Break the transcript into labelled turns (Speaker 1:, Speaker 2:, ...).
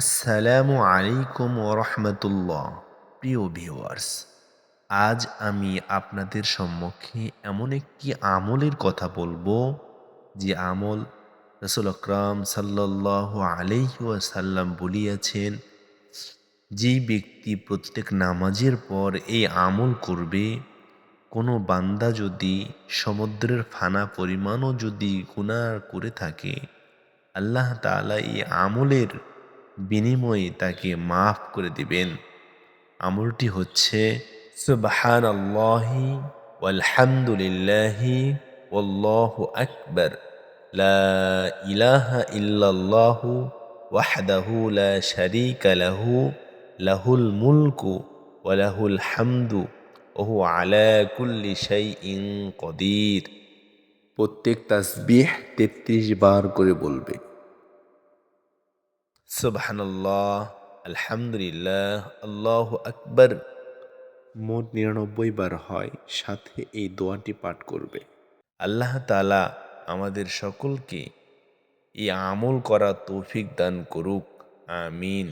Speaker 1: আসসালামু আলাইকুম ওরহমতুল্লাহ। প্রিয় ভিউয়ার্স আজ আমি আপনাদের সম্মুখে এমন একটি আমলের কথা বলব, যে আমল রসুল আকরাম সাল্লাহ আলাইসাল্লাম বলিয়াছেন, যেই ব্যক্তি প্রত্যেক নামাজের পর এই আমল করবে, কোনো বান্দা যদি সমুদ্রের ফানা পরিমাণও যদি গুনাহ করে থাকে, আল্লাহ তাআলা এই আমলের বিনিময়ে তাকে মাফ করে দিবেন। আমলটি হচ্ছে সুবহান আল্লাহি ওয়ালহামদুলিল্লাহি ওয়াল্লাহু আকবার। লা ইলাহা ইল্লাল্লাহু ওয়াহদাহু লা শারীকা লাহু, লাহুল মুলকু ওয়া লাহুল হামদু ওহু আলা কুল্লি শাইইন কদির। প্রত্যেক তাসবিহ তেত্রিশ বার করে বলবে। সুবহানাল্লাহ আলহামদুলিল্লাহ আল্লাহ আকবর। মোট নিরানব্বই বার হয় সাথে এই দোয়াটি পাঠ করবে। আল্লাহ তালা আমাদের সকলকে এই আমল করা তৌফিক দান করুক আমিন।